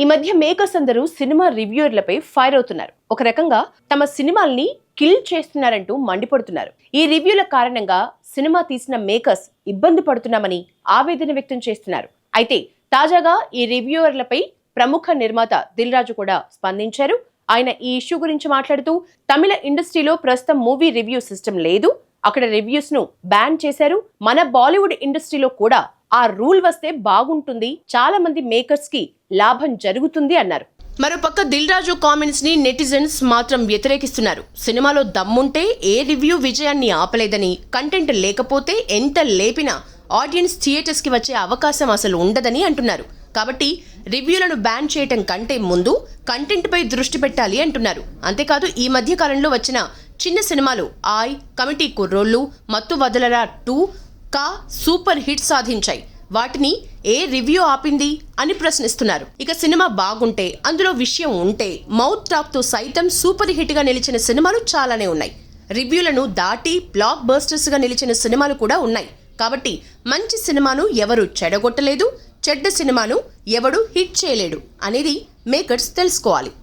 ఈ మధ్య మేకర్స్ అందరూ సినిమా రివ్యూర్లపై ఫైర్ అవుతున్నారు. ఒక రకంగా తమ సినిమాల్ని కిల్ చేస్తున్నారంటూ మండిపడుతున్నారు. ఈ రివ్యూల కారణంగా సినిమా తీసిన మేకర్స్ ఇబ్బంది పడుతున్నామని ఆవేదన వ్యక్తం చేస్తున్నారు. అయితే తాజాగా ఈ రివ్యూవర్లపై ప్రముఖ నిర్మాత దిల్ రాజు కూడా స్పందించారు. ఆయన ఈ ఇష్యూ గురించి మాట్లాడుతూ తమిళ ఇండస్ట్రీలో ప్రస్తుతం మూవీ రివ్యూ సిస్టమ్ లేదు. అక్కడ రివ్యూస్ను బ్యాన్ చేశారు. మన బాలీవుడ్ ఇండస్ట్రీలో కూడా ఆ రూల్ వస్తే బాగుంటుంది చాలా మంది మేకర్స్కి లాభం జరుగుతుంది అన్నారు. మరోపక్క దిల్ రాజు కామెంట్స్ని నెటిజన్స్ మాత్రం వ్యతిరేకిస్తున్నారు. సినిమాలో దమ్ముంటే ఏ రివ్యూ విజయాన్ని ఆపలేదని కంటెంట్ లేకపోతే ఎంత లేపినా ఆడియన్స్ థియేటర్స్కి వచ్చే అవకాశం అసలు ఉండదని అంటున్నారు. కాబట్టి రివ్యూలను బ్యాన్ చేయటం కంటే ముందు కంటెంట్ పై దృష్టి పెట్టాలి అంటున్నారు. అంతేకాదు ఈ మధ్య కాలంలో వచ్చిన చిన్న సినిమాలు ఆయ్ కమిటీ కుర్రోళ్ళు మత్తు వదలరా టూ కా సూపర్ హిట్ సాధించాయి. వాటిని ఏ రివ్యూ ఆపింది అని ప్రశ్నిస్తున్నారు. ఇక సినిమా బాగుంటే అందులో విషయం ఉంటే మౌత్ టాక్తో సైతం సూపర్ హిట్గా నిలిచిన సినిమాలు చాలానే ఉన్నాయి. రివ్యూలను దాటి బ్లాక్ బస్టర్స్గా నిలిచిన సినిమాలు కూడా ఉన్నాయి. కాబట్టి మంచి సినిమాను ఎవరు చెడగొట్టలేదు చెడ్డ సినిమాను ఎవడు హిట్ చేయలేడు అనేది మేకర్స్ తెలుసుకోవాలి.